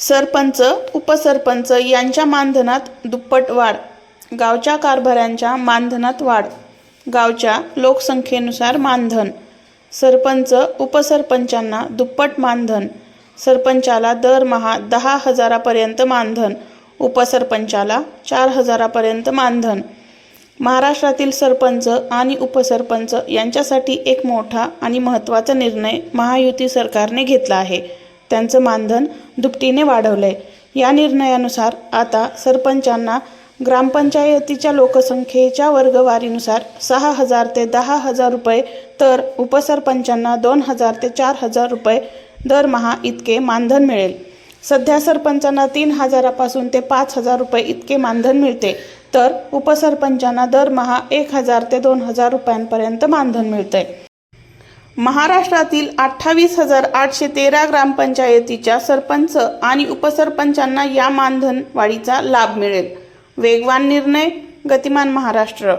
सरपंच उपसरपंच यांच्या मानधनात दुप्पट वाढ. गावच्या कारभाऱ्यांच्या मानधनात वाढ. गावच्या लोकसंख्येनुसार मानधन. सरपंच उपसरपंचांना दुप्पट मानधन. सरपंचाला दरमहा दहा हजारापर्यंत मानधन. उपसरपंचाला चार हजारापर्यंत मानधन. महाराष्ट्रातील सरपंच आणि उपसरपंच यांच्यासाठी एक मोठा आणि महत्त्वाचा निर्णय महायुती सरकारने घेतला आहे. त्यांचं मानधन दुपटीने वाढवलंय. या निर्णयानुसार आता सरपंचांना ग्रामपंचायतीच्या लोकसंख्येच्या वर्गवारीनुसार सहा हजार ते दहा हजार रुपये तर उपसरपंचांना दोन हजार ते चार हजार रुपये दरमहा इतके मानधन मिळेल. सध्या सरपंचांना तीन हजारापासून ते पाच हजार रुपये इतके मानधन मिळते. तर उपसरपंचांना दरमहा एक हजार ते दोन हजार रुपयांपर्यंत मानधन मिळते महाराष्ट्रातील अठ्ठावीस हजार आठशे तेरा ग्रामपंचायतीच्या सरपंच आणि उपसरपंचांना या मानधन वाढीचा लाभ मिळेल. वेगवान निर्णय गतिमान महाराष्ट्र.